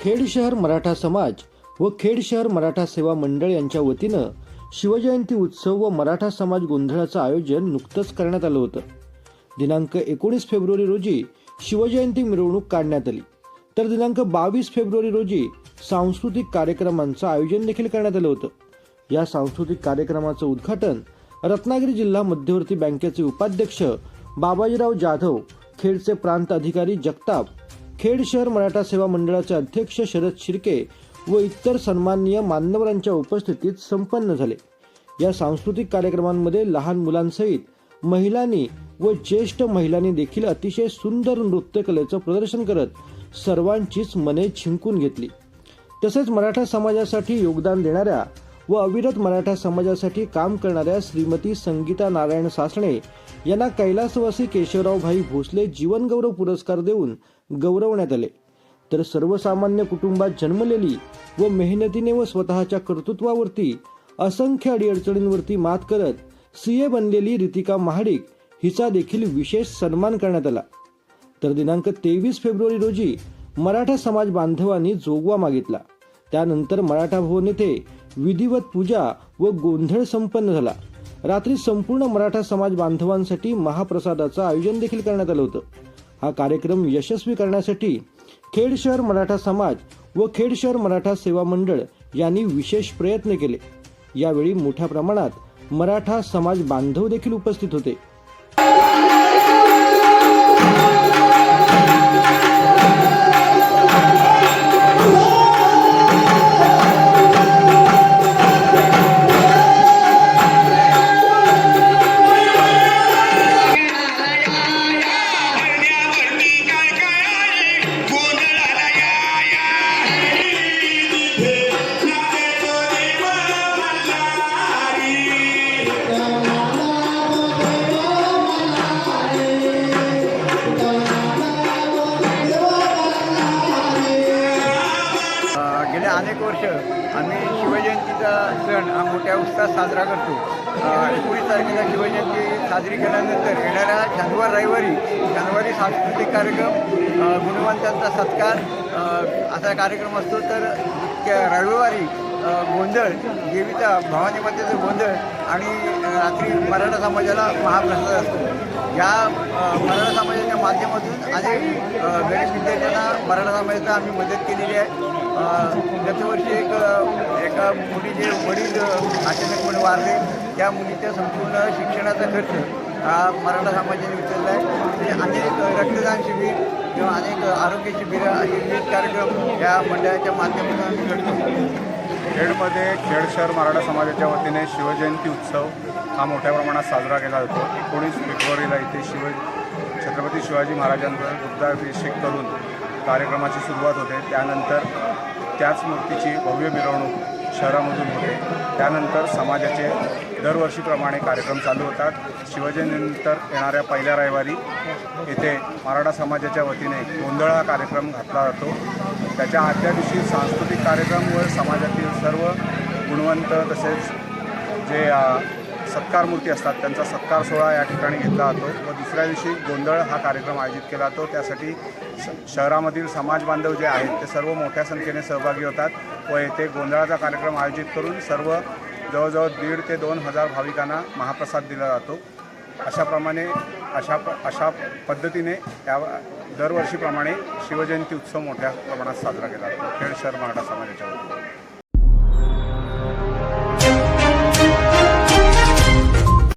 खेड शहर मराठा समाज व खेड शहर मराठा सेवा मंडळ यांच्या वतीनं शिवजयंती उत्सव व मराठा समाज गोंधळाचं आयोजन नुकतंच करण्यात आलं होतं. दिनांक एकोणीस फेब्रुवारी रोजी शिवजयंती मिरवणूक काढण्यात आली. तर दिनांक बावीस फेब्रुवारी रोजी सांस्कृतिक कार्यक्रमांचं आयोजन देखील करण्यात आलं होतं. या सांस्कृतिक कार्यक्रमाचं उद्घाटन रत्नागिरी जिल्हा मध्यवर्ती बँकेचे उपाध्यक्ष बाबाजीराव जाधव खेडचे प्रांत अधिकारी जगताप खेड शहर मराठा सेवा मंडळाचे अध्यक्ष शरद शिर्के व इतर सन्माननीय मान्यवरांच्या उपस्थितीत संपन्न झाले. या सांस्कृतिक कार्यक्रमांमध्ये लहान मुलांसहित महिलांनी व ज्येष्ठ महिलांनी देखील अतिशय सुंदर नृत्यकलेचं प्रदर्शन करत सर्वांचीच मने जिंकून घेतली. तसेच मराठा समाजासाठी योगदान देणाऱ्या व अविरत मराठा समाजासाठी काम करणाऱ्या श्रीमती संगीता नारायण सासणे यांना कैलासवासी केशवरावभाई भोसले जीवनगौरव पुरस्कार देऊन गौरवण्यात आले. तर सर्वसामान्य कुटुंबात जन्मलेली व मेहनतीने व स्वतःच्या कर्तृत्वावरती असंख्य अडीअडचणींवरती मात करत सीए बनलेली रितिका महाडिक हिचा देखील विशेष सन्मान करण्यात आला. तर दिनांक तेवीस फेब्रुवारी रोजी मराठा समाज बांधवांनी जोगवा मागितला. त्यानंतर मराठा भवन येथे विधिवत पूजा व गोंधळ संपन्न झाला. रात्री संपूर्ण मराठा समाज बांधवांसाठी महाप्रसादाचं आयोजन देखील करण्यात आलं होतं. हा कार्यक्रम यशस्वी करण्यासाठी खेड शहर मराठा समाज व खेड शहर मराठा सेवा मंडळ यांनी विशेष प्रयत्न केले. यावेळी मोठ्या प्रमाणात मराठा समाज बांधव देखील उपस्थित होते. अनेक वर्ष आम्ही शिवजयंतीचा सण हा मोठ्या उत्साहात साजरा करतो. एकोणीस तारखेला शिवजयंती साजरी केल्यानंतर येणाऱ्या शनिवार रविवारी शनिवारी सांस्कृतिक कार्यक्रम गुणवंतांचा सत्कार असा कार्यक्रम असतो. तर रविवारी गोंधळ देवीचा भवानी मातेचा गोंधळ आणि रात्री मराठा समाजाला महाप्रसाद असतो. या मराठा समाजाच्या माध्यमातून अनेक गणेश विद्यार्थ्यांना मराठा समाजाचा आम्ही मदत केलेली आहे. गतवर्षी एक एका मुलीचे वडील अ, अचानकपणे वारले त्या मुलीच्या संपूर्ण शिक्षणाचा खर्च हा मराठा समाजाने उचलला आहे. म्हणजे अनेक रक्तदान शिबिर किंवा अनेक आरोग्य शिबिरं असे विविध कार्यक्रम या मंडळाच्या माध्यमातून आम्ही घडतो खेडमध्ये खेड शहर मराठा समाजाच्या वतीने शिवजयंती उत्सव हा मोठ्या प्रमाणात साजरा केला जातो. एकोणीस फेब्रुवारीला इथे शिव छत्रपती शिवाजी महाराजांचा दुग्धाभिषेक करून कार्यक्रमाची सुरुवात होते. त्यानंतर त्याच मूर्तीची भव्य मिरवणूक शहरामधून होते. त्यानंतर समाजाचे दरवर्षीप्रमाणे कार्यक्रम चालू होतात. शिवजयंतीनंतर येणाऱ्या पहिल्या रविवारी येथे मराठा समाजाच्या वतीने गोंधळ हा कार्यक्रम घातला जातो. त्याच्या आदल्या दिवशी सांस्कृतिक कार्यक्रम व समाजातील सर्व गुणवंत तसेच जे सत्कार मूर्ती असतात त्यांचा सत्कार सोहळा या ठिकाणी घेतला जातो. व दुसऱ्या दिवशी गोंधळ हा कार्यक्रम आयोजित केला जातो. त्यासाठी शहरामधील समाज बांधव जे आहेत ते सर्व मोठ्या संख्येने सहभागी होतात. व येथे गोंधळाचा कार्यक्रम आयोजित करून सर्व जवळजवळ दीड ते दोन हजार भाविकांना महाप्रसाद दिला जातो. अशाप्रमाणे अशा प अशा पद्धतीने या दरवर्षीप्रमाणे शिवजयंती उत्सव मोठ्या प्रमाणात साजरा केला जातो. खेड शहर मराठा समाजाच्या वतीने.